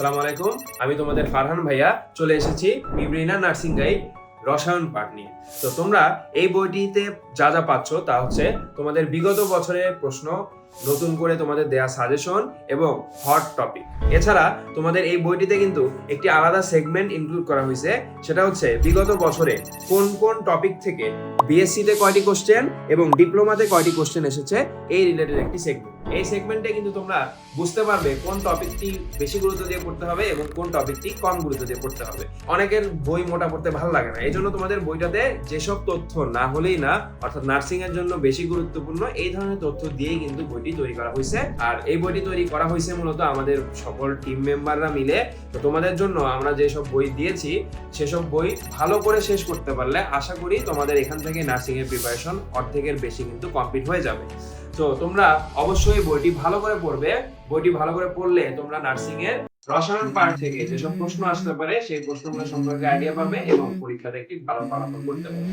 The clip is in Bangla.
সালাম আলাইকুম। আমি তোমাদের ফারহান ভাইয়া, চলে এসেছি বিবরিনা নার্সিং গাইড রসায়ন পাঠ নিয়ে। তো তোমরা এই বইটিতে যা যা পাচ্ছ তা হচ্ছে তোমাদের বিগত বছরের প্রশ্ন, নতুন করে তোমাদের দেয়া সাজেশন এবং হট টপিক এছাড়া তোমাদের এই বইটিতে কিন্তু একটি আলাদা সেগমেন্ট ইনক্লুড করা হয়েছে, সেটা হচ্ছে বিগত বছরে কোন কোন টপিক থেকে বিএসসি তে কয়টি কোশ্চেন এবং ডিপ্লোমাতে কয়টি কোশ্চেন এসেছে, এই রিলেটেড একটি সেগমেন্ট এই সেগমেন্টে কিন্তু তোমরা বুঝতে পারবে কোন টপিকটি বেশি গুরুত্ব দিয়ে পড়তে হবে এবং কোন টপিকটি কম গুরুত্ব দিয়ে পড়তে হবে। অনেকের বই মোটা পড়তে ভালো লাগে না এই জন্য তোমাদের বইটাতে যেসব তথ্য না হলেই না অর্থাৎ নার্সিং এর জন্য বেশি গুরুত্বপূর্ণ, এই ধরনের তথ্য দিয়েই কিন্তু বইটি তৈরি করা হয়েছে। আর এই বইটি তৈরি করা হয়েছে মূলত আমাদের সকল টিম মেম্বাররা মিলে। তো তোমাদের জন্য আমরা যেসব বই দিয়েছি, সেসব বই ভালো করে শেষ করতে পারলে আশা করি তোমাদের এখান থেকে নার্সিং এর প্রিপারেশন অর্ধেকের বেশি কিন্তু কমপ্লিট হয়ে যাবে। তো তোমরা অবশ্যই বইটি ভালো করে পড়বে। বইটি ভালো করে পড়লে তোমরা নার্সিং এর রসায়ন পাঠ থেকে যেসব প্রশ্ন আসতে পারে, সেই প্রশ্নগুলো সম্পর্কে আইডিয়া পাবে এবং পরীক্ষাতে একটি ভালো ফলাফল করতে পারবে।